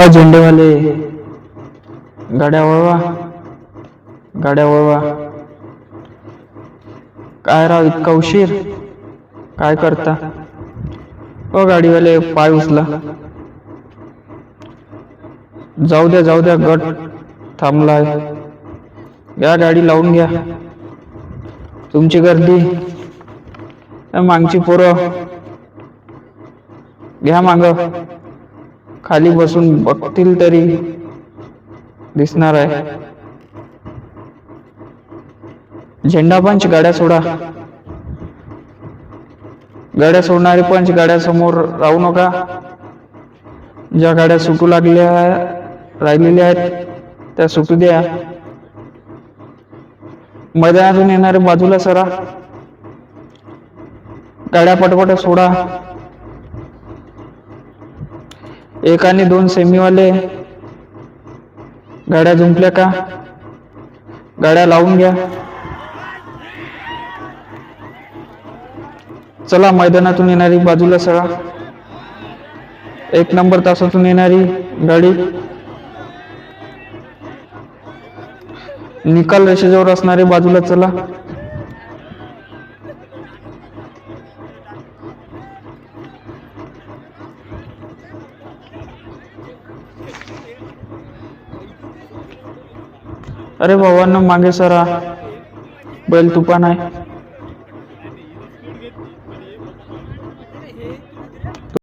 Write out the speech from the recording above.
अ झेंडेवाले. गाड्या वळवा. गाड्या वळवा. काय राव इतका उशीर? काय करता? अ गाडीवाले पाय उचला. जाऊ द्या जाऊ द्या गट थांबलाय. या गाडी लावून घ्या. तुमची गर्दी. मागची पोरं. घ्या माग. खाली बसून बघतील तरी दिसणार आहे. झेंडा पंच गाड्या सोडा. गाड्या सोडणारे पंच गाड्या समोर राहू नका. ज्या गाड्या सुटू लागल्या राहिलेल्या आहेत त्या सुटू द्या. मैदानातून येणारे बाजूला सरा. गाड्या पटपट सोडा. एक आणि दोन सेमीवाले. गाड्या जुंपल्या का? गाड्या लावून घ्या. चला मैदानातून येणारी बाजूला सळा. एक नंबर तासातून येणारी गाडी. निकाल रेषेजवळ असणारी बाजूला चला. अरे भावांना मागे सरा. बैल तुपा नाही